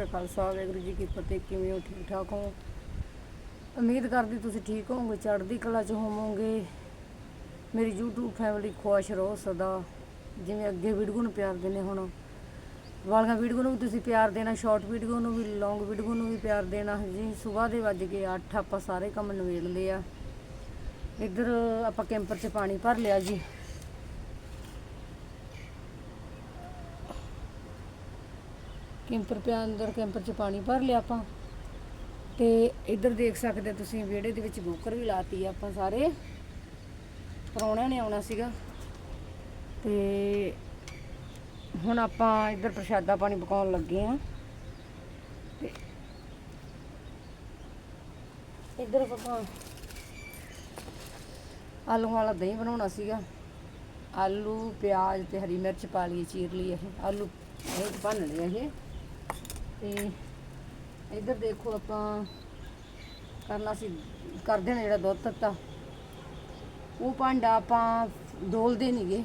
ਕਾ ਖਾਲਸਾ ਵਾਹਿਗੁਰੂ ਜੀ ਕੀ ਫਤਿਹ, ਕਿਵੇਂ ਹੋ? ਠੀਕ ਠਾਕ ਹੋ? ਉਮੀਦ ਕਰਦੀ ਤੁਸੀਂ ਠੀਕ ਹੋਵੋਗੇ, ਚੜ੍ਹਦੀ ਕਲਾ ਚ ਹੋਵੋਗੇ। ਮੇਰੀ YouTube ਫੈਮਿਲੀ ਖੁਸ਼ ਰਹੋ ਸਦਾ, ਜਿਵੇਂ ਅੱਗੇ ਵੀਡੀਓ ਨੂੰ ਪਿਆਰ ਦਿੰਦੇ ਹੁਣ। ਵਾਲੀਆਂ ਵੀਡੀਓ ਨੂੰ ਵੀ ਤੁਸੀਂ ਪਿਆਰ ਦੇਣਾ ਸ਼ਾਰਟ ਵੀਡੀਓ ਨੂੰ ਵੀ ਲੌਂਗ ਵੀਡੀਓ ਨੂੰ ਵੀ ਪਿਆਰ ਦੇਣਾ, ਜੀ। ਸਵੇਰ ਦੇ ਵੱਜ ਕੇ 8 ਆਪਾਂ ਸਾਰੇ ਕੰਮ ਨਵੇੜ ਲਏ ਆ। ਇੱਧਰ ਆਪਾਂ ਕੈਂਪਰ 'ਚ ਪਾਣੀ ਭਰ ਲਿਆ ਜੀ। ਕੈਂਪਰ ਪਿਆ ਅੰਦਰ, ਕੈਂਪਰ 'ਚ ਪਾਣੀ ਭਰ ਲਿਆ ਆਪਾਂ। ਤੇ ਇੱਧਰ ਦੇਖ ਸਕਦੇ ਤੁਸੀਂ ਵਿਹੜੇ ਦੇ ਵਿੱਚ ਬੋਕਰ ਵੀ ਲਾਤੀ ਆਪਾਂ ਸਾਰੇ। ਪਰੌਣਿਆਂ ਨੇ ਆਉਣਾ ਸੀਗਾ। ਤੇ ਹੁਣ ਆਪਾਂ ਇੱਧਰ ਪ੍ਰਸ਼ਾਦਾ ਪਾਣੀ ਪਕਾਉਣ ਲੱਗੇ ਆ। ਤੇ ਇੱਧਰ ਆਪਾਂ ਆਲੂ ਵਾਲਾ ਦਹੀਂ ਬਣਾਉਣਾ ਸੀਗਾ। ਆਲੂ, ਪਿਆਜ਼ ਤੇ ਹਰੀ ਮਿਰਚ ਪਾ ਲਈ ਚੀਰ ਲਈ ਇਹ। ਆਲੂ ਇਹ ਭੰਨ ਲਏ ਇਹ। ਤੇ ਇੱਧਰ ਦੇਖੋ ਆਪਾਂ ਕਰਨਾ ਸੀ ਕਰ ਦੇਣਾ ਜਿਹੜਾ ਦੁੱਧ ਤੱਤਾ ਉਹ ਭਾਂਡਾ ਆਪਾਂ ਡੋਲਦੇ ਨਹੀਂਗੇ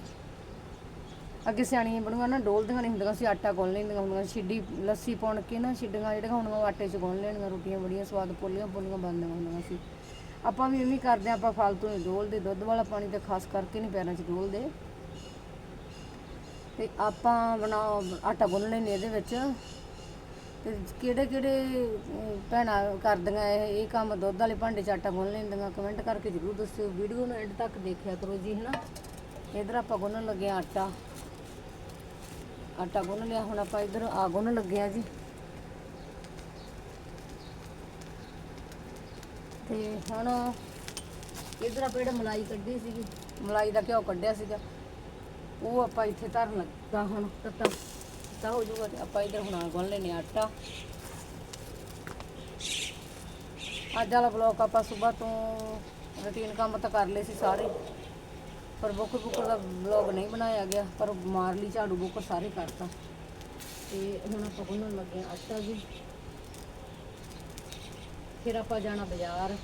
ਅੱਗੇ ਸਿਆਣੀਆਂ ਬਣੂਗਾ ਨਾ ਡੋਲਦੀਆਂ ਨਹੀਂ ਹੁੰਦੀਆਂ ਸੀ ਆਟਾ ਗੁੰਨ ਲੈਂਦੀਆਂ ਹੁੰਦੀਆਂ ਸੀ। ਛਿੱਡੀ ਲੱਸੀ ਪਾਉਣ ਕੇ ਨਾ ਛਿੱਡੀਆਂ ਜਿਹੜੀਆਂ ਹੁਣ ਉਹ ਆਟੇ 'ਚ ਗੁੰਨ ਲੈਣੀਆਂ ਰੋਟੀਆਂ ਬੜੀਆਂ ਸਵਾਦ ਪੋਲੀਆਂ ਪੋਲੀਆਂ ਬਣਦੀਆਂ ਹੁੰਦੀਆਂ ਸੀ। ਆਪਾਂ ਵੀ ਇਵੇਂ ਕਰਦੇ ਹਾਂ, ਆਪਾਂ ਫਾਲਤੂ ਨਹੀਂ ਡੋਲਦੇ ਦੁੱਧ ਵਾਲਾ ਪਾਣੀ ਤਾਂ ਖਾਸ ਕਰਕੇ ਨਹੀਂ ਪੈਰਾਂ 'ਚ ਡੋਲਦੇ। ਤੇ ਆਪਾਂ ਬਣਾ ਆਟਾ ਗੁੰਨ ਲੈਂਦੇ ਇਹਦੇ ਵਿੱਚ। ਤੇ ਕਿਹੜੇ ਕਿਹੜੇ ਭੈਣਾਂ ਕਰਦੀਆਂ ਇਹ ਇਹ ਕੰਮ ਦੁੱਧ ਵਾਲੇ ਭਾਂਡੇ 'ਚ ਆਟਾ ਗੁੰਨ ਲੈਂਦੀਆਂ ਕਮੈਂਟ ਕਰਕੇ ਜ਼ਰੂਰ ਦੱਸਿਓ ਵੀਡੀਓ ਨੂੰ ਐਂਡ ਤੱਕ ਦੇਖਿਆ ਕਰੋ ਜੀ, ਹਨਾ? ਇਧਰ ਆਪਾਂ ਗੁੰਨਣ ਲੱਗੇ ਹਾਂ ਆਟਾ। ਆਟਾ ਗੁੰਨ ਲਿਆ, ਹੁਣ ਆਪਾਂ ਇਧਰ ਆ ਗੁੰਨ ਲੱਗੇ ਆ ਜੀ। ਤੇ ਹੁਣ ਇਧਰ ਆਪਾਂ ਜਿਹੜਾ ਮਲਾਈ ਕੱਢੀ ਸੀਗੀ, ਮਲਾਈ ਦਾ ਘਿਓ ਕੱਢਿਆ ਸੀਗਾ, ਉਹ ਆਪਾਂ ਇੱਥੇ ਧਰਨ ਲੱਗਾ ਹੁਣ, ਤੱਤਾ। ਤਾਂ ਹੋ ਜਾਊਗਾ ਤੇ ਆਪਾਂ ਇਧਰ ਹੁਣ ਗੁੰਨ ਲੈਨੇ ਆਟਾ। ਅੱਜ ਵਾਲਾ ਬਲੌਕ ਆਪਾਂ ਸਵੇਰ ਤੋਂ ਰੁਟੀਨ ਕੰਮ ਤਾਂ ਕਰ ਲਏ ਸੀ ਸਾਰੇ। ਪਰ ਬੁੱਕ ਬੁੱਕਰ ਦਾ ਬਲੌਗ ਨਹੀਂ ਬਣਾਇਆ ਗਿਆ, ਪਰ ਮਾਰ ਲਈ ਝਾੜੂ ਬੁੱਕਰ ਸਾਰੇ ਕਰਤਾ। ਤੇ ਹੁਣ ਆਪਾਂ ਗੁੰਨਣ ਲੱਗੇ ਆਟਾ ਜੀ। ਫਿਰ ਆਪਾਂ ਜਾਣਾ ਬਾਜ਼ਾਰ।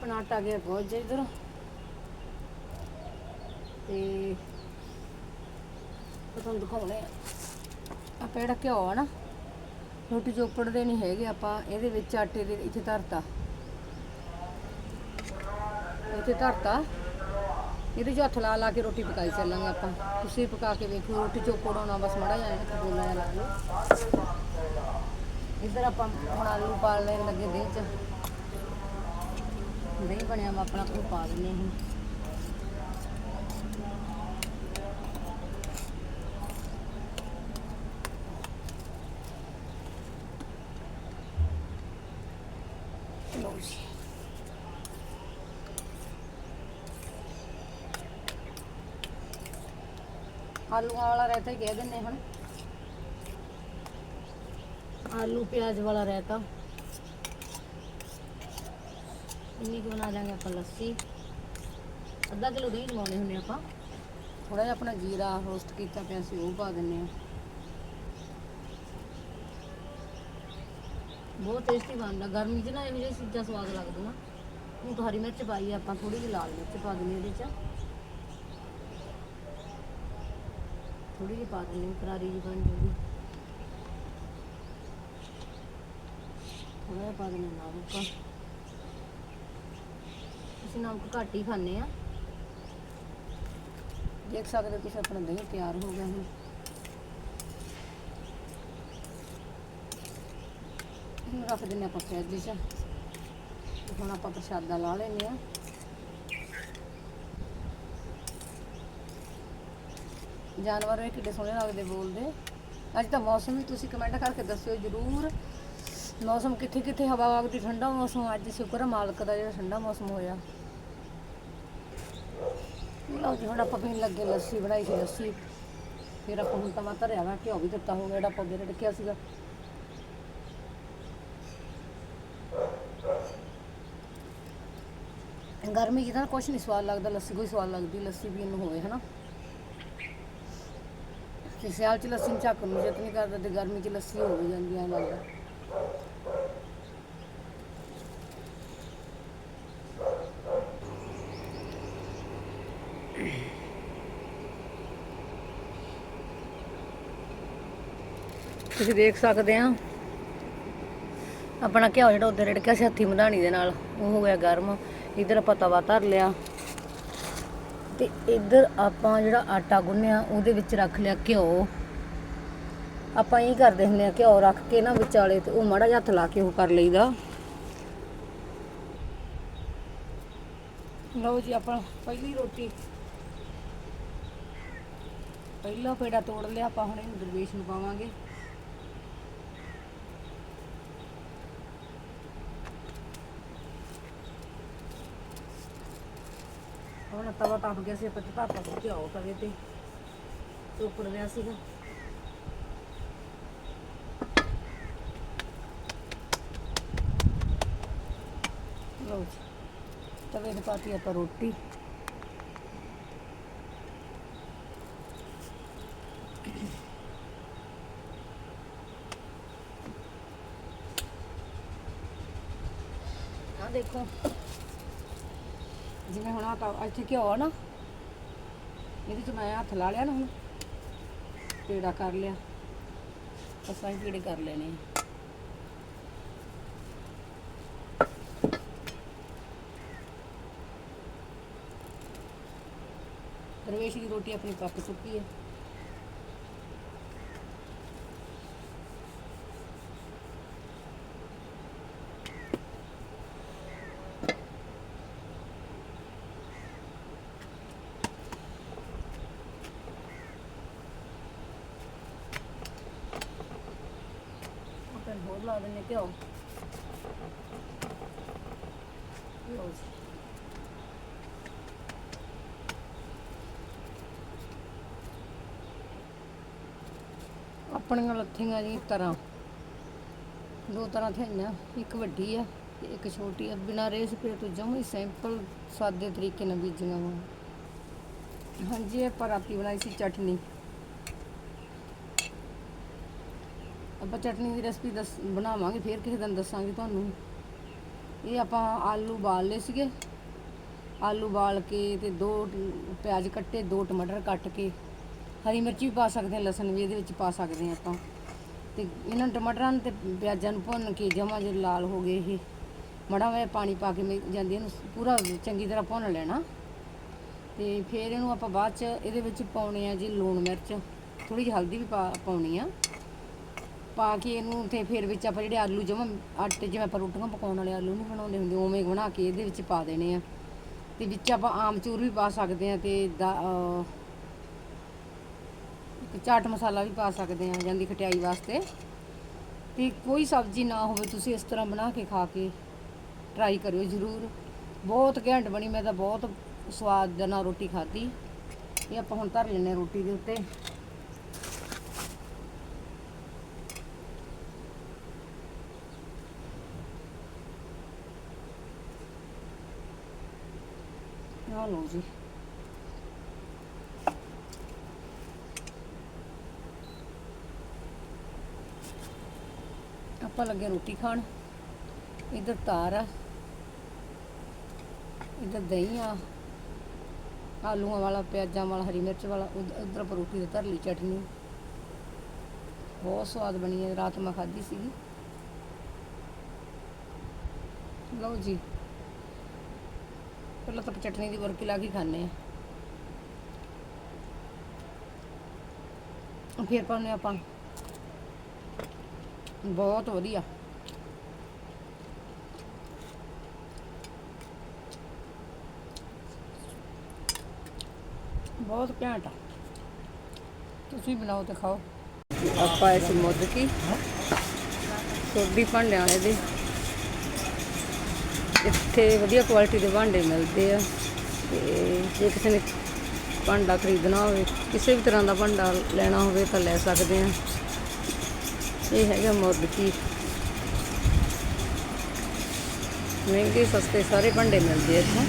ਆਪਣਾ ਆਟਾ ਗਿਆ ਪਹੁੰਚ ਜਾ ਇਧਰ। ਤੇ ਤਾਂ ਤੁਹਾਨੂੰ ਦਿਖਾਉਣੇ ਆ। ਆਪਾਂ ਜਿਹੜਾ ਘਿਓ ਆ ਨਾ, ਰੋਟੀ ਚੋਪੜਦੇ ਨਹੀਂ ਹੈਗੇ ਆਪਾਂ, ਇਹਦੇ ਵਿੱਚ ਆਟੇ ਦੇ ਇੱਥੇ ਧਰਤਾ। ਇੱਥੇ ਧਰਤਾ। ਇਹਦੇ 'ਚ ਹੱਥ ਲਾ ਲਾ ਕੇ ਰੋਟੀ ਪਕਾਈ ਚੱਲਾਂਗੇ ਆਪਾਂ। ਤੁਸੀਂ ਪਕਾ ਕੇ ਵੇਖੋ, ਰੋਟੀ ਚੋਪੜ ਆਉਣਾ ਬਸ ਮੜਾ ਜਾਏ ਤੇ ਬੋਲਾ ਜਿਹਾ ਲਾ ਲਓ ਇੱਧਰ ਆਪਾਂ ਹੁਣ ਆਲੂ ਪਾਲ ਲੈਣ ਲੱਗੇ ਦੇਹ 'ਚ। ਦਹੀਂ ਬਣਿਆ ਵਾ ਆਪਣਾ ਉਹ ਪਾ ਦਿੰਦੇ ਹਾਂ। ਆਲੂਆਂ ਵਾਲਾ ਰਾਇਤਾ ਹੀ ਕਹਿ ਦਿੰਦੇ ਹਨ ਆਲੂ ਪਿਆਜ਼ ਵਾਲਾ ਰਾਇਤਾ। ਇੰਨੀ ਕੁ ਬਣਾ ਲਾਂਗੇ ਆਪਾਂ ਲੱਸੀ। ਅੱਧਾ ਕਿਲੋ ਦਹੀਂ ਲਵਾਉਣੇ ਹੁੰਦੇ ਆਪਾਂ। ਥੋੜਾ ਜਿਹਾ ਆਪਣਾ ਜੀਰਾ ਰੋਸਟ ਕੀਤਾ ਪਿਆ ਸੀ, ਉਹ ਪਾ ਦਿੰਨੇ ਆ ਬਹੁਤ ਟੇਸਟੀ ਬਣਦਾ। ਗਰਮੀ 'ਚ ਨਾ ਇਹੋ ਜਿਹੀ ਚੀਜ਼ਾਂ ਸਵਾਦ ਲੱਗਦੀਆਂ। ਹੁਣ ਤਾਂ ਹਰੀ ਮਿਰਚ ਪਾਈ ਆ, ਆਪਾਂ ਥੋੜੀ ਜਿਹੀ ਲਾਲ ਮਿਰਚ ਪਾ ਦਿੰਨੀ ਇਹਦੇ 'ਚ। ਥੋੜੀ ਜਿਹੀ ਪਾ ਦਿੰਨੀ ਕਰਾਰੀ ਜਿਹੀ ਬਣ ਜੂਗੀ। ਥੋੜਾ ਜਿਹਾ ਪਾ ਦਿੰਨੇ ਨਮਕ ਅਸੀਂ ਨਮਕ ਘੱਟ ਹੀ ਖਾਂਦੇ ਆ। ਦੇਖ ਸਕਦੇ ਹੋ ਤੁਸੀਂ ਆਪਣਾ ਦਹੀਂ ਤਿਆਰ ਹੋ ਗਿਆ ਹੁਣ। ਇਹਨੂੰ ਰੱਖ ਦਿੰਦੇ ਆਪਾਂ ਫਰਿੱਜ 'ਚ। ਹੁਣ ਆਪਾਂ ਪ੍ਰਸ਼ਾਦਾ ਲਾ ਲੈਨੇ ਆ ਜਾਨਵਰ ਵੀ ਕਿੱਡੇ ਸੋਹਣੇ ਲੱਗਦੇ ਬੋਲਦੇ। ਅੱਜ ਤਾਂ ਮੌਸਮ ਵੀ ਤੁਸੀਂ ਕਮੈਂਟ ਕਰਕੇ ਦੱਸਿਓ ਜਰੂਰ। ਮੌਸਮ ਕਿੱਥੇ ਕਿੱਥੇ ਹਵਾ ਵਗਦੀ, ਠੰਡਾ ਮੌਸਮ, ਅੱਜ ਸ਼ੁਕਰ ਮਾਲਕ ਦਾ ਜਿਹੜਾ ਠੰਡਾ ਮੌਸਮ ਹੋਇਆ। ਲਓ ਜੀ, ਹੁਣ ਆਪਾਂ ਪੀਣ ਲੱਗੇ ਲੱਸੀ ਬਣਾਈ ਸੀ ਲੱਸੀ। ਫਿਰ ਆਪਾਂ ਹੁਣ ਤਵਾ ਧਰਿਆ ਵਾ ਘਿਓ ਵੀ ਦਿੱਤਾ ਹੋ ਜਿਹੜਾ ਆਪਾਂ ਮੇਰੇ ਰੱਖਿਆ ਸੀਗਾ। ਗਰਮੀ 'ਚ ਤਾਂ ਕੁਛ ਨਹੀਂ ਸਵਾਦ ਲੱਗਦਾ, ਲੱਸੀ ਕੋਈ ਸਵਾਦ ਲੱਗਦੀ, ਲੱਸੀ ਪੀਣ ਨੂੰ ਹੋਵੇ, ਹਨਾ। ਤੇ ਸਿਆਲ 'ਚ ਲੱਸੀ ਨੂੰ ਝੱਕ ਨੂੰ ਜਤ ਨਹੀਂ ਕਰਦਾ, ਤੇ ਗਰਮੀ 'ਚ ਲੱਸੀ ਹੋ ਵੀ ਜਾਂਦੀ ਐ ਲੱਗਦਾ। ਤੁਸੀਂ ਦੇਖ ਸਕਦੇ ਆ। ਆਪਣਾ ਘਿਓ ਜਿਹੜਾ ਉੱਧਰ ਰਿੜਕਿਆ ਸੀ, ਹੱਥੀ ਮਧਾਣੀ ਦੇ ਨਾਲ। ਉਹ ਹੋ ਗਿਆ ਗਰਮ। ਇਧਰ ਆਪਾਂ ਤਵਾ ਧਰ ਲਿਆ। ਤੇ ਇਧਰ ਆਪਾਂ ਜਿਹੜਾ ਆਟਾ ਗੁੰਨਿਆ, ਉਹਦੇ ਵਿੱਚ ਰੱਖ ਲਿਆ ਘਿਓ। ਆਪਾਂ ਇਹ ਕਰਦੇ ਹੁੰਦੇ ਆ, ਘਿਓ ਰੱਖ ਕੇ ਨਾ ਵਿਚਾਲੇ ਤੇ ਉਹ ਮਾੜਾ ਜਿਹਾ ਹੱਥ ਲਾ ਕੇ ਉਹ ਕਰ ਲਈਦਾ। ਲਓ ਜੀ, ਆਪਾਂ ਪਹਿਲੀ ਰੋਟੀ। ਪਹਿਲਾ ਪੇੜਾ ਤੋੜ ਲਿਆ, ਆਪਾਂ ਹੁਣ ਇਹਨੂੰ ਦਰਵੇਸ਼ ਨੂੰ ਪਾਵਾਂਗੇ। ਹੁਣ ਤਵਾ ਤਪ ਗਿਆ ਸੀ, ਆਪਾਂ ਧਾਪਾ ਸੁ ਘਿਓ ਤਵੇ ਤੇ ਉੱਪਰ ਰਿਹਾ ਸੀਗਾ। ਲਓ ਤਵੇ ਤੇ ਪਾਤੀ ਆਪਾਂ ਰੋਟੀ। ਆ ਦੇਖੋ ਜਿਵੇਂ ਹੁਣ ਆ ਇੱਥੇ ਘਿਓ ਆ ਨਾ, ਇਹਦੇ ਚ ਮੈਂ ਹੱਥ ਲਾ ਲਿਆ ਨਾ ਹੁਣ, ਪੇੜਾ ਕਰ ਲਿਆ ਅਸਾਂ ਹੀ ਪੇੜੇ ਕਰ ਲੈਣੇ ਆ। ਦਰਵੇਸ਼ ਦੀ ਰੋਟੀ ਆਪਣੀ ਪੱਕ ਚੁੱਕੀ ਹੈ ਆਪਾਂ ਹੋਰ ਲਾ ਦਿੰਨੇ ਘਿਓ। ਲਓ ਜੀ। ਆਪਣੀਆਂ ਲੱਥੀਆਂ ਜੀ ਤਰ੍ਹਾਂ ਦੋ ਤਰ੍ਹਾਂ ਥਈਆਂ ਇੱਕ ਵੱਡੀ ਆ ਤੇ ਇੱਕ ਛੋਟੀ ਆ। ਬਿਨਾਂ ਰੇਸ ਪੇ ਤੋਂ ਜਮਾਂ ਸਿੰਪਲ, ਸਾਦੇ ਤਰੀਕੇ ਨਾਲ ਬੀਜੀਆਂ ਵਾ। ਹਾਂਜੀ, ਇਹ ਆਪਾਂ ਰਾਤੀ ਬਣਾਈ ਸੀ ਚਟਨੀ। ਆਪਾਂ ਚਟਨੀ ਦੀ ਰੈਸਪੀ ਦੱਸ, ਬਣਾਵਾਂਗੇ, ਫਿਰ ਕਿਸੇ ਦਿਨ ਦੱਸਾਂਗੇ ਤੁਹਾਨੂੰ। ਇਹ ਆਪਾਂ ਆਲੂ ਬਾਲ ਲਏ ਸੀਗੇ। ਆਲੂ ਬਾਲ ਕੇ ਤੇ ਦੋ ਪਿਆਜ਼ ਕੱਟੇ, ਦੋ ਟਮਾਟਰ ਕੱਟ ਕੇ। ਹਰੀ ਮਿਰਚ ਵੀ ਪਾ ਸਕਦੇ ਹਾਂ, ਲਸਣ ਵੀ ਇਹਦੇ ਵਿੱਚ ਪਾ ਸਕਦੇ ਹਾਂ ਆਪਾਂ। ਤੇ ਇਹਨਾਂ ਟਮਾਟਰਾਂ ਨੂੰ ਤੇ ਪਿਆਜ਼ਾਂ ਨੂੰ ਭੁੰਨ ਕੇ, ਜਮਾਂ ਜੇ ਲਾਲ ਹੋ ਗਏ ਇਹ, ਮੜਾ ਵੇ ਪਾਣੀ ਪਾ ਕੇ ਮਿ- ਜਾਂਦੀ ਇਹਨੂੰ ਪੂਰਾ ਚੰਗੀ ਤਰ੍ਹਾਂ ਭੁੰਨ ਲੈਣਾ। ਤੇ ਫਿਰ ਇਹਨੂੰ ਆਪਾਂ ਬਾਅਦ ਚ ਇਹਦੇ ਵਿੱਚ ਪਾਉਣੇ ਆ ਜੀ ਲੂਣ ਮਿਰਚ। ਥੋੜੀ ਜਿਹੀ ਹਲਦੀ ਵੀ ਪਾ, ਪਾਉਣੀ ਆ। ਪਾ ਕੇ ਇਹਨੂੰ ਤੇ ਫਿਰ ਵਿੱਚ ਆਪਾਂ ਜਿਹੜੇ ਆਲੂ ਜਮਾਂ ਆਟੇ ਜਿਵੇਂ ਆਪਾਂ ਰੋਟੀਆਂ ਪਕਾਉਣ ਵਾਲੇ ਆਲੂ ਨਹੀਂ ਬਣਾਉਂਦੇ ਹੁੰਦੇ, ਉਵੇਂ ਬਣਾ ਕੇ ਇਹਦੇ ਵਿੱਚ ਪਾ ਦੇਣੇ ਆ। ਤੇ ਵਿੱਚ ਆਪਾਂ ਆਮਚੂਰ ਵੀ ਪਾ ਸਕਦੇ ਆ ਤੇ ਦਾ- ਚਾਟ ਮਸਾਲਾ ਵੀ ਪਾ ਸਕਦੇ ਆ ਜਾਂਦੀ ਖਟਿਆਈ ਵਾਸਤੇ। ਤੇ ਕੋਈ ਸਬਜ਼ੀ ਨਾ ਹੋਵੇ ਤੁਸੀਂ ਇਸ ਤਰ੍ਹਾਂ ਬਣਾ ਕੇ ਖਾ ਕੇ ਟਰਾਈ ਕਰਿਓ ਜ਼ਰੂਰ। ਬਹੁਤ ਘੈਂਟ ਬਣੀ, ਮੈਂ ਤਾਂ ਬਹੁਤ ਸਵਾਦ ਦੇ ਨਾਲ ਰੋਟੀ ਖਾਧੀ। ਇਹ ਆਪਾਂ ਹੁਣ ਧਰ ਲੈਣੇ ਰੋਟੀ ਦੇ ਉੱਤੇ। ਆ ਜੀ ਆਪਾਂ ਲੱਗੇ ਰੋਟੀ ਖਾਣ। ਇਧਰ ਤਾਰ ਆ। ਇਧਰ ਦਹੀਂ ਆ। ਆਲੂਆਂ ਵਾਲਾ, ਪਿਆਜ਼ਾਂ ਵਾਲਾ, ਹਰੀ ਮਿਰਚ ਵਾਲਾ ਉਧਰ ਆਪਾਂ ਰੋਟੀ ਦੀ ਧਰਲੀ ਚਟਨੀ। ਬਹੁਤ ਸਵਾਦ ਬਣੀ ਹੈ। ਰਾਤ ਮੈਂ ਖਾਧੀ ਸੀਗੀ। ਲਓ ਜੀ। ਪਹਿਲਾਂ ਤਾਂ ਚਟਨੀ ਦੀ ਵਰਕੀ ਲਾ ਕੇ ਖਾਣੇ ਆ ਫਿਰ ਪਾਉਣੇ ਆਪਾਂ। ਬਹੁਤ ਵਧੀਆ। ਬਹੁਤ ਘੈਂਟ ਆ। ਤੁਸੀਂ ਬਣਾਓ ਤੇ ਖਾਓ। ਆਪਾਂ ਇਸ ਮੁੱਦ ਕੀ? ਸੋਡੀ ਭਾਂਡਿਆਂ ਵਾਲੇ ਦੇ। ਇੱਥੇ ਵਧੀਆ ਕੁਆਲਿਟੀ ਦੇ ਭਾਂਡੇ ਮਿਲਦੇ ਆ ਤੇ ਜੇ ਕਿਸੇ ਨੇ ਭਾਂਡਾ ਖਰੀਦਣਾ ਹੋਵੇ ਕਿਸੇ ਵੀ ਤਰ੍ਹਾਂ ਦਾ ਭਾਂਡਾ ਲੈਣਾ ਹੋਵੇ ਤਾਂ ਲੈ ਸਕਦੇ ਆ। ਇਹ ਹੈਗਾ ਮੁਰਦਕੀ ਮਹਿੰਗੇ ਸਸਤੇ ਸਾਰੇ ਭਾਂਡੇ ਮਿਲਦੇ ਆ ਇੱਥੋਂ।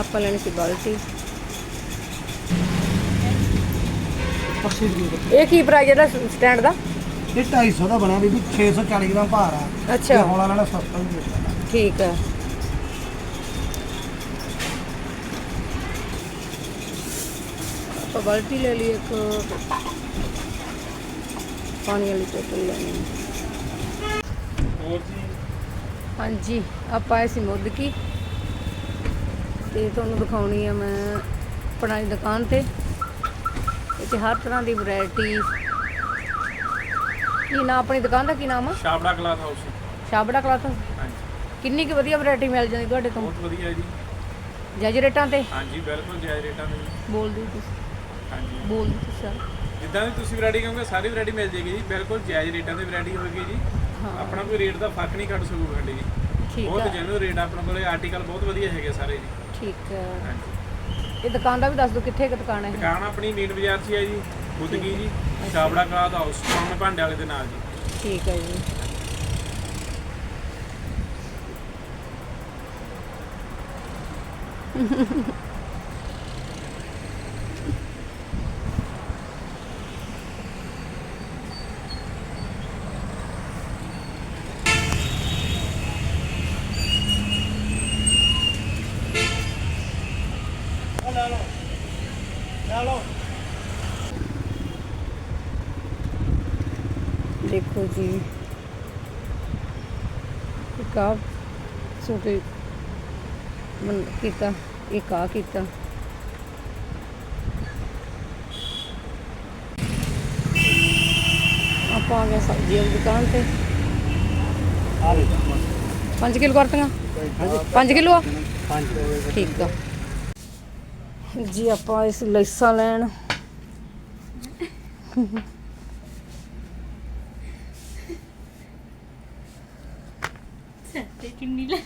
ਆਪਾਂ ਲੈਣੀ ਸੀ ਬਾਲਟੀ। ਇਹ ਕੀ ਪ੍ਰਾਈਸ ਇਹਦਾ ਸਟੈਂਡ ਦਾ? ਇਹ 250 ਦਾ ਬਣਿਆ ਬੀਬੀ 640 ਗ੍ਰਾਮ ਭਾਰ ਆ। ਅੱਛਾ। ਤੇ ਹੌਲਾ ਲੈਣਾ ਸਸਤਾ ਵੀ ਮਿਲਦਾ ਠੀਕ ਹੈ ਆਪਾਂ ਬਾਲਟੀ ਲੈ ਲਈ ਇੱਕ ਪਾਣੀ ਵਾਲੀ ਬੋਤਲ। ਹੋਰ ਜੀ ਹਾਂਜੀ ਆਪਾਂ ਆਏ ਸੀ ਮੁੱਦਕੀ। ਤੇ ਤੁਹਾਨੂੰ ਦਿਖਾਉਣੀ ਆ ਮੈਂ ਆਪਣਾ ਦੀ ਦੁਕਾਨ ਤੇ। ਇੱਥੇ ਹਰ ਤਰ੍ਹਾਂ ਦੀ ਵੈਰਾਈਟੀ ਕੀ ਨਾਮ ਆਪਣੀ ਦੁਕਾਨ ਦਾ ਕੀ ਨਾਮ ਆ? Shabra cloth house. Chhabra cloth. ਹਾਂਜੀ। ਕਿੰਨੀ ਕੁ ਵਧੀਆ ਵੈਰਾਈਟੀ ਮਿਲ ਜਾਂਦੀ ਤੁਹਾਡੇ ਤੋਂ? ਬਹੁਤ ਵਧੀਆ ਜੀ। ਜੱਜ ਰੇਟਾਂ ਤੇ? ਹਾਂਜੀ ਬਿਲਕੁਲ ਜਾਇਜ਼ ਰੇਟਾਂ ਦੇ ਜੀ। ਬੋਲ ਦਿਓ ਤੁਸੀਂ। ਹਾਂਜੀ। ਬੋਲ ਦਿਓ ਤੁਸੀਂ ਸਰ। ਜਿੱਦਾਂ ਦੀ ਤੁਸੀਂ ਵੈਰਾਈਟੀ ਕਹੋਗੇ ਸਾਰੀ ਵੈਰਾਈਟੀ ਮਿਲ ਜੇਗੀ ਜੀ। ਬਿਲਕੁਲ ਜਾਇਜ਼ ਰੇਟਾਂ ਤੇ ਵੈਰਾਈਟੀ ਹੋਏਗੀ ਜੀ। ਹਾਂ। ਆਪਣਾ ਕੋਈ ਰੇਟ ਦਾ ਫ਼ਰਕ ਨਹੀਂ ਕੱਢ ਸਕੂਗਾ ਸਾਡੀ ਜੀ। ਠੀਕ ਬਹੁਤ ਆ। ਜੈਨੂਅਲ ਰੇਟ ਆ ਆਪਣੇ ਕੋਲੇ। ਆਰਟੀਕਲ ਬਹੁਤ ਵਧੀਆ ਹੈਗੇ ਸਾਰੇ ਜੀ। ਠੀਕ ਹੈ ਹਾਂਜੀ। ਇਹ ਦੁਕਾਨ ਦਾ ਵੀ ਦੱਸ ਦਿਓ ਕਿੱਥੇ ਕੁ ਦੁਕਾਨ ਹੈ ਇਹ? ਦੁਕਾਨ ਆਪਣੀ ਮੀਨ ਬਾਜ਼ਾਰ 'ਚ ਹੀ ਹੈ ਜੀ। ਖੁਦਗੀ ਜੀ? ਸ਼ਾਬੜਾ ਕਲਾਥ ਹਾਊਸ ਸਾਹਮਣੇ ਭਾਂਡੇ ਵਾਲੇ ਦੇ ਨਾਲ ਜੀ। ਠੀਕ ਹੈ ਜੀ। ਦੇਖੋ ਜੀ। ਇੱਕ ਆ ਸੂਟ ਬਣ ਕੀਤਾ, ਇੱਕ ਆ ਕੀਤਾ। ਆਪਾਂ ਆ ਗਏ ਸਬਜ਼ੀ ਵਾਲੀ ਦੁਕਾਨ ਤੇ। ਆ ਲੈ 5 ਕਿਲੋ ਕਰਤੀਆਂ? 5 ਕਿਲੋ ਆ? ਹਾਂਜੀ ਠੀਕ ਆ। ਜੀ, ਆਪਾਂ ਇਸ ਲੈਸਾਂ ਲੈਣ ਤੇ ਕਿੰਨੀ ਲੈ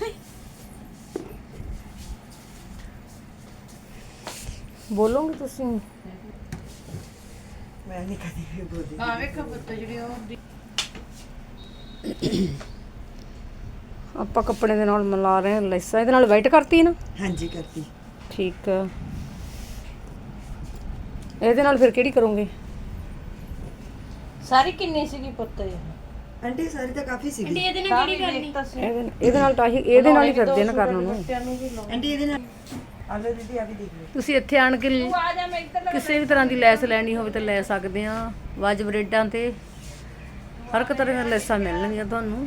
ਬੋਲੋਗੇ ਤੁਸੀਂ? ਮੈਂ ਨਹੀਂ ਕਦੀ ਵੀ ਬੋਲੀ। ਆ ਵੇਖੋ ਪੁੱਤ ਜਿਹੜੀ ਉਹ ਆਪਾਂ ਕੱਪੜੇ ਦੇ ਨਾਲ ਮਿਲਾ ਰਹੇ ਹਾਂ ਲੈਸਾਂ ਇਹਦੇ ਨਾਲ ਵਾਈਟ ਕਰਤੀ ਨਾ? ਹਾਂਜੀ ਕਰਤੀ। ਠੀਕ। ਆ ਇਹਦੇ ਨਾਲ ਫਿਰ ਕਿਹੜੀ ਕਰੋਗੇ? ਸਾਰੀ ਕਿੰਨੀ ਸੀਗੀ ਪੁੱਤ ਇਹ? ਆਂਟੀ ਸਾਰੀ ਤਾਂ ਕਾਫੀ ਸੀਗੀ। ਇਹਦੇ ਨਾਲ ਕਿਹੜੀ ਕਰਨੀ? ਇਹਦੇ ਨਾਲ ਤਾਂ ਹੀ ਇਹਦੇ ਨਾਲ ਹੀ ਫਿਰਦੇ ਨਾ ਕਰਨ ਨੂੰ। ਆਂਟੀ ਇਹਦੇ ਨਾਲ ਆ ਲੈ ਦੀਦੀ ਆ ਵੀ ਦੇਖ ਲਓ। ਤੁਸੀਂ ਇੱਥੇ ਆਣ ਕੇ ਕਿਸੇ ਵੀ ਤਰ੍ਹਾਂ ਦੀ ਲੈਸ ਲੈਣੀ ਹੋਵੇ ਤਾਂ ਲੈ ਸਕਦੇ ਆ। ਵਾਜਬ ਰੇਟਾਂ ਤੇ ਹਰ ਇੱਕ ਤਰ੍ਹਾਂ ਦੀਆਂ ਲੈਸਾਂ ਮਿਲਣਗੀਆਂ ਤੁਹਾਨੂੰ।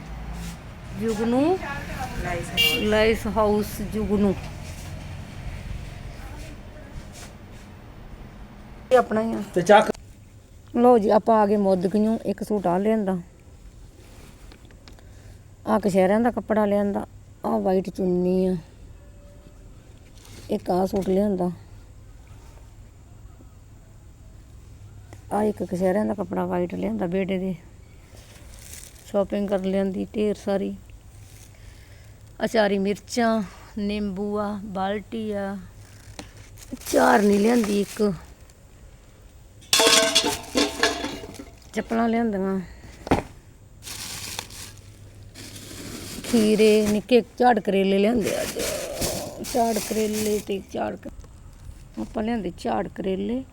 Jugnu lace house Jugnu. ਇਹ ਆਪਣਾ ਹੀ ਆ। ਤੇ ਚੱਕ। ਲੋ ਜੀ ਆਪਾਂ ਆ ਗਏ ਮੁੱਦਕੀਆਂ ਇੱਕ ਸੂਟ ਆ ਲਿਆਂਦਾ। ਆ ਕਸ਼ਹਿਰਿਆਂ ਦਾ ਕੱਪੜਾ ਲਿਆਂਦਾ ਆ ਵਾਈਟ ਚੁੰਨੀ ਆ। ਇੱਕ ਆ ਸੂਟ ਲਿਆਂਦਾ। ਆ ਇੱਕ ਕਸ਼ਹਿਰਿਆਂ ਦਾ ਕੱਪੜਾ ਵਾਈਟ ਲਿਆਂਦਾ ਬੇਟੇ ਦੇ। ਸ਼ਾਪਿੰਗ ਕਰ ਲਿਆਂਦੀ ਢੇਰ ਸਾਰੀ। ਅਚਾਰੀ ਮਿਰਚਾਂ, ਨਿੰਬੂ ਆ, ਬਾਲਟੀ ਆ। ਚਾਰ ਨਹੀਂ ਲਿਆਂਦੀ ਇੱਕ। ਚੱਪਲਾਂ ਲਿਆਂਦੀਆਂ। ਖੀਰੇ, ਨਿੱਕੇ ਝਾੜ ਕਰੇਲੇ ਲਿਆਂਦੇ ਅੱਜ। ਝਾੜ ਕਰੇਲੇ ਤੇ ਝਾੜ ਆਪਾਂ ਲਿਆਂਦੇ ਝਾੜ ਕਰੇਲੇ।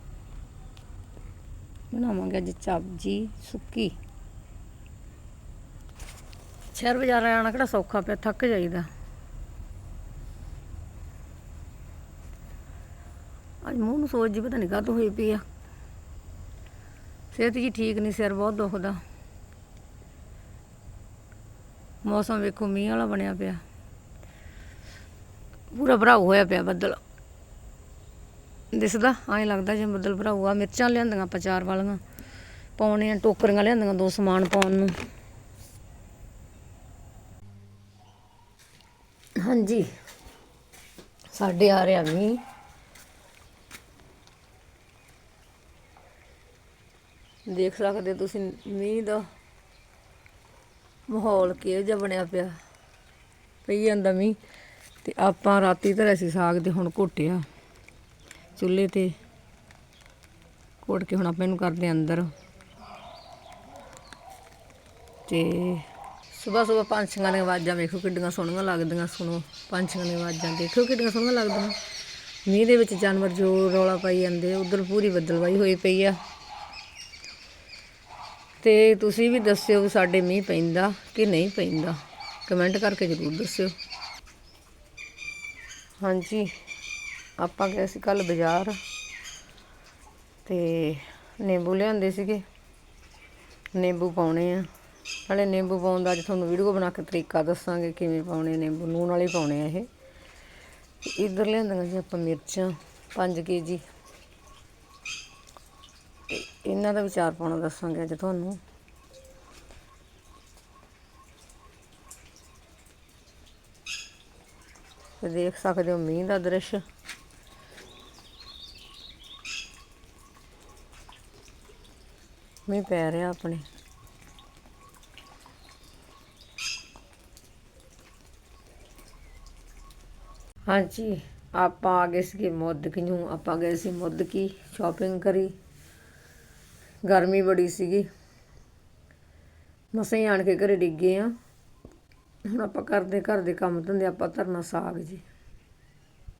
ਬਣਾਵਾਂਗੇ ਅੱਜ ਸਬਜੀ ਸੁੱਕੀ। ਸ਼ਹਿਰ ਬਾਜ਼ਾਰ ਆਣਾ ਕਿਹੜਾ ਸੌਖਾ ਪਿਆ, ਥੱਕ ਜਾਈਦਾ। ਅੱਜ ਮੂੰਹ ਨੂੰ ਸੋਜ ਜੀ ਪਤਾ ਨਹੀਂ ਕਾਹਤੋਂ ਹੋਈ ਪਈ ਆ। ਸਿਹਤ ਜੀ ਠੀਕ ਨਹੀਂ ਸਿਰ ਬਹੁਤ ਦੁਖਦਾ। ਮੌਸਮ ਵੇਖੋ ਮੀਂਹ ਵਾਲਾ ਬਣਿਆ ਪਿਆ। ਪੂਰਾ ਭਰਾਉ ਹੋਇਆ ਪਿਆ ਬੱਦਲ। ਦਿਸਦਾ ਐਂ ਲੱਗਦਾ ਜਿਵੇਂ ਬੱਦਲ ਭਰਾਊ ਆ। ਮਿਰਚਾਂ ਲਿਆਂਦੀਆਂ ਆਪਾਂ ਚਾਰ ਵਾਲੀਆਂ। ਆ ਟੋਕਰੀਆਂ ਲਿਆਂਦੀਆਂ ਦੋ ਸਮਾਨ ਪਾਉਣ ਨੂੰ। ਹਾਂਜੀ। ਸਾਡੇ ਆ ਰਿਹਾ ਮੀਂਹ। ਦੇਖ ਸਕਦੇ ਤੁਸੀਂ ਮੀਂਹ ਦਾ ਮਾਹੌਲ ਕਿਹੋ ਜਿਹਾ ਬਣਿਆ ਪਿਆ। ਪਈ ਜਾਂਦਾ ਮੀਂਹ। ਤੇ ਆਪਾਂ ਰਾਤੀ ਧਰਿਆ ਸੀ ਸਾਗ ਤੇ ਹੁਣ ਘੋਟਿਆ। ਚੁੱਲ੍ਹੇ ਤੇ ਘੋਟ ਕੇ ਹੁਣ ਆਪਾਂ ਇਹਨੂੰ ਕਰਦੇ ਆਂ ਅੰਦਰ। ਤੇ ਸਵੇਰ ਸਵੇਰ ਪੰਛੀਆਂ ਦੀਆਂ ਆਵਾਜ਼ਾਂ ਵੇਖੋ ਕਿੱਡੀਆਂ ਸੋਹਣੀਆਂ ਲੱਗਦੀਆਂ, ਸੁਣੋ। ਪੰਛੀਆਂ ਦੀਆਂ ਆਵਾਜ਼ਾਂ ਦੇਖੋ ਕਿੱਡੀਆਂ ਸੋਹਣੀਆਂ ਲੱਗਦੀਆਂ। ਮੀਂਹ ਦੇ ਵਿੱਚ ਜਾਨਵਰ ਜੋ ਰੌਲਾ ਪਾਈ ਜਾਂਦੇ ਉਧਰ ਪੂਰੀ ਬੱਦਲਵਾਈ ਹੋਈ ਪਈ ਆ। ਤੇ ਤੁਸੀਂ ਵੀ ਦੱਸਿਓ ਵੀ ਸਾਡੇ ਮੀਂਹ ਪੈਂਦਾ ਕਿ ਨਹੀਂ ਪੈਂਦਾ। ਕਮੈਂਟ ਕਰਕੇ ਜ਼ਰੂਰ ਦੱਸਿਓ। ਹਾਂਜੀ, ਆਪਾਂ ਗਏ ਸੀ ਕੱਲ ਬਾਜ਼ਾਰ ਤੇ ਨਿੰਬੂ ਲਿਆਂਦੇ ਸੀਗੇ। ਨਿੰਬੂ ਪਾਉਣੇ ਆ। ਨਾਲੇ ਨਿੰਬੂ ਪਾਉਣ ਦਾ ਅੱਜ ਤੁਹਾਨੂੰ ਵੀਡੀਓ ਬਣਾ ਕੇ ਤਰੀਕਾ ਦੱਸਾਂਗੇ ਕਿਵੇਂ ਪਾਉਣੇ ਨਿੰਬੂ ਨੂਨ ਵਾਲੇ ਪਾਉਣੇ ਆ ਇਹ। ਇੱਧਰ ਲਿਆਂਦੀਆਂ ਜੀ ਆਪਾਂ ਮਿਰਚਾਂ 5 ਕੇਜੀ। ਤੇ ਇਹਨਾਂ ਦਾ ਵਿਚਾਰ ਪਾਉਣਾ ਦੱਸਾਂਗੇ ਅੱਜ ਤੁਹਾਨੂੰ। ਤੇ ਦੇਖ ਸਕਦੇ ਹੋ ਮੀਂਹ ਦਾ ਦ੍ਰਿਸ਼। ਮੀਂਹ ਪੈ ਰਿਹਾ ਆਪਣੇ। ਹਾਂਜੀ, ਆਪਾਂ ਆ ਗਏ ਸੀ ਮੁੱਦਕੀ ਨੂੰ। ਆਪਾਂ ਗਏ ਸੀ ਮੁੱਦਕੀ ਸ਼ਾਪਿੰਗ ਕਰੀ। ਗਰਮੀ ਬੜੀ ਸੀਗੀ। ਮਸਾਂ ਹੀ ਆਣ ਕੇ ਘਰੇ ਡਿੱਗੇ ਆ। ਹੁਣ ਆਪਾਂ ਕਰਦੇ ਘਰ ਦੇ ਕੰਮ ਧੰਦੇ, ਆਪਾਂ ਧਰਨਾ ਸਾਗ ਜੀ।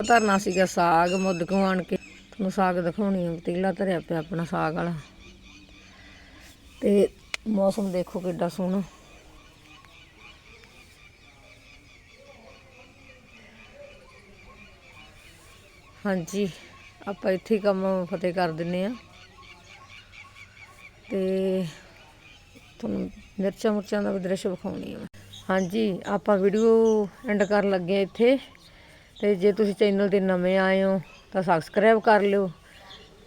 ਧਰਨਾ ਸੀਗਾ ਸਾਗ ਮੁੱਦਕੋਂ ਆਣ ਕੇ। ਤੁਹਾਨੂੰ ਸਾਗ ਦਿਖਾਉਣੀ ਆ ਪਤੀਲਾ ਧਰਿਆ ਪਿਆ ਆਪਣਾ ਸਾਗ ਵਾਲਾ। ਤੇ ਮੌਸਮ ਦੇਖੋ ਕਿੱਡਾ ਸੋਹਣਾ। ਹਾਂਜੀ, ਆਪਾਂ ਇੱਥੇ ਹੀ ਕੰਮ ਫਤਿਹ ਕਰ ਦਿੰਨੇ ਆ। ਤੇ ਤੁਹਾਨੂੰ ਮਿਰਚਾਂ ਮੁਰਚਾਂ ਦਾ ਵੀ ਦ੍ਰਿਸ਼ ਵਿਖਾਉਣੀ ਆ ਹਾਂਜੀ, ਆਪਾਂ ਵੀਡੀਓ ਐਂਡ ਕਰਨ ਲੱਗੇ ਆ ਇੱਥੇ। ਤੇ ਜੇ ਤੁਸੀਂ ਚੈਨਲ ਤੇ ਨਵੇਂ ਆਏ ਹੋ, ਤਾਂ ਸਬਸਕ੍ਰਾਈਬ ਕਰ ਲਿਓ।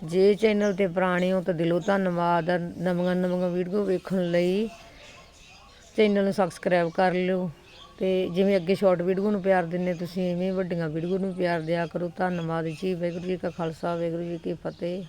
ਜੇ ਚੈਨਲ ਤੇ ਪੁਰਾਣੇ ਹੋ, ਤਾਂ ਦਿਲੋਂ ਧੰਨਵਾਦ। ਨਵੀਆਂ ਨਵੀਆਂ ਵੀਡੀਓ ਵੇਖਣ ਲਈ ਚੈਨਲ ਨੂੰ ਸਬਸਕ੍ਰਾਈਬ ਕਰ ਲਿਓ। ਤੇ ਜਿਵੇਂ ਅੱਗੇ ਸ਼ਾਰਟ ਵੀਡੀਓ ਨੂੰ ਪਿਆਰ ਦਿੰਨੇ ਤੁਸੀਂ ਐਵੇਂ ਵੱਡੀਆਂ ਵੀਡੀਓ ਨੂੰ ਪਿਆਰ ਦਿਆ ਕਰੋ। ਧੰਨਵਾਦ ਜੀ, ਵਾਹਿਗੁਰੂ ਜੀ ਕਾ ਖਾਲਸਾ, ਵਾਹਿਗੁਰੂ ਜੀ ਕੀ ਫਤਿਹ।